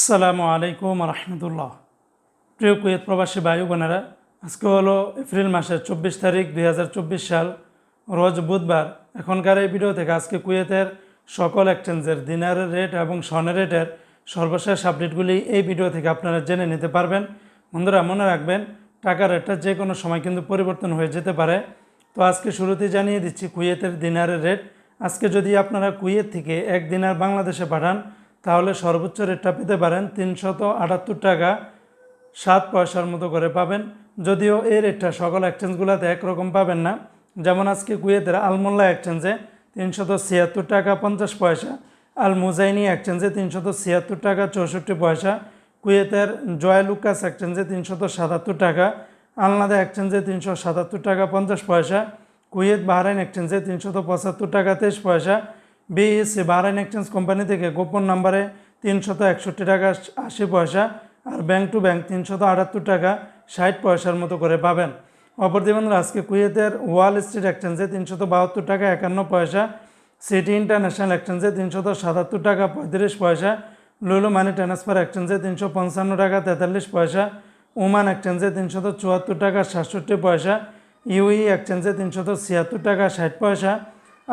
আসসালামু আলাইকুম রহমতুল্লাহ। প্রিয় কুয়েত প্রবাসী ভাই বোনেরা, আজকে হলো এপ্রিল মাসের চব্বিশ তারিখ দুই হাজার চব্বিশ সাল, রোজ বুধবার। এখনকার এই ভিডিও থেকে আজকে কুয়েতের সকল এক্সচেঞ্জের দিনারের রেট এবং স্বর্ণের রেটের সর্বশেষ আপডেটগুলি এই ভিডিও থেকে আপনারা জেনে নিতে পারবেন। বন্ধুরা, মনে রাখবেন টাকার রেটটা যে কোনো সময় কিন্তু পরিবর্তন হয়ে যেতে পারে। তো আজকে শুরুতেই জানিয়ে দিচ্ছি কুয়েতের দিনারের রেট আজকে যদি আপনারা কুয়েত থেকে এক দিনার বাংলাদেশে পাঠান তাহলে সর্বোচ্চ রেটটা পেতে পারেন তিনশত আটাত্তর টাকা। সাত পয়সার মতো করে পাবেন। যদিও এই রেটটা সকল এক্সচেঞ্জগুলোতে একরকম পাবেন না। যেমন আজকে কুয়েতের আলমোল্লা এক্সচেঞ্জে তিনশত ছিয়াত্তর টাকা পঞ্চাশ পয়সা। আল মুজাইনি এক্সচেঞ্জে তিনশত ছিয়াত্তর টাকা চৌষট্টি পয়সা। কুয়েতের জয় লুকাস এক্সচেঞ্জে তিনশত সাতাত্তর টাকা। আলনাদা এক্সচেঞ্জে তিনশো সাতাত্তর টাকা পঞ্চাশ পয়সা। কুয়েত বাহরাইন এক্সচেঞ্জে তিনশত পঁচাত্তর টাকা তেইশ পয়সা। বিএসসি বাহরাইন এক্সচেঞ্জ কোম্পানি থেকে গোপন নাম্বারে তিনশত একষট্টি টাকা, আশি পয়সা আর ব্যাংক টু ব্যাংক তিনশত আটাত্তর টাকা, ষাট পয়সার মতো করে পাবেন। অপরদি বন্ধুরা, আজকে কুয়েতের ওয়াল স্ট্রিট এক্সচেঞ্জে তিনশত বাহাত্তর টাকা, একান্ন পয়সা। সিটি ইন্টারন্যাশনাল এক্সচেঞ্জে তিনশত সাতাত্তর টাকা, পঁয়ত্রিশ পয়সা। লুলু মানি ট্রান্সফার এক্সচেঞ্জে তিনশো পঞ্চান্ন টাকা, তেতাল্লিশ পয়সা। ওমান এক্সচেঞ্জে তিনশত চুয়াত্তর টাকা, সাতষট্টি পয়সা। ইউই এক্সচেঞ্জে তিনশত ছিয়াত্তর টাকা, ষাট পয়সা।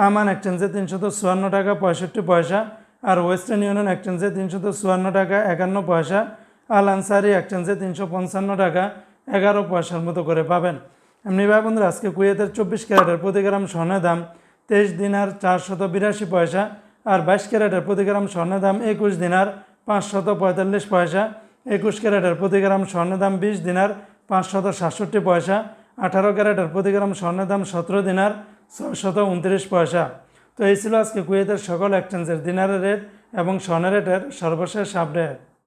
আমান এক্সচেঞ্জে তিনশত চুয়ান্ন টাকা, পঁয়ষট্টি পয়সা। আর ওয়েস্টার্ন ইউনিয়ন এক্সচেঞ্জে তিনশত চুয়ান্ন টাকা, একান্ন পয়সা। আল আনসারি এক্সচেঞ্জে তিনশো পঞ্চান্ন টাকা, এগারো পয়সার মতো করে পাবেন। এমনি ভাই বন্ধুরা, আজকে কুয়েতের চব্বিশ ক্যারেটের প্রতি গ্রাম স্বর্ণের দাম তেইশ দিনার চারশত বিরাশি পয়সা আর বাইশ ক্যারেটের প্রতি গ্রাম স্বর্ণের দাম একুশ দিনার পাঁচশত পঁয়তাল্লিশ পয়সা। একুশ ক্যারেটের প্রতি গ্রাম স্বর্ণের দাম বিশ দিনার পাঁচশত সাতষট্টি পয়সা। আঠারো ক্যারেটের প্রতি গ্রাম স্বর্ণের দাম সতেরো দিনার ছয়শত উনত্রিশ পয়সা। তো এই ছিল আজকে কুয়েতের সকল এক্সচেঞ্জের দিনারের রেট এবং স্বর্ণের রেটের সর্বশেষ আপডেট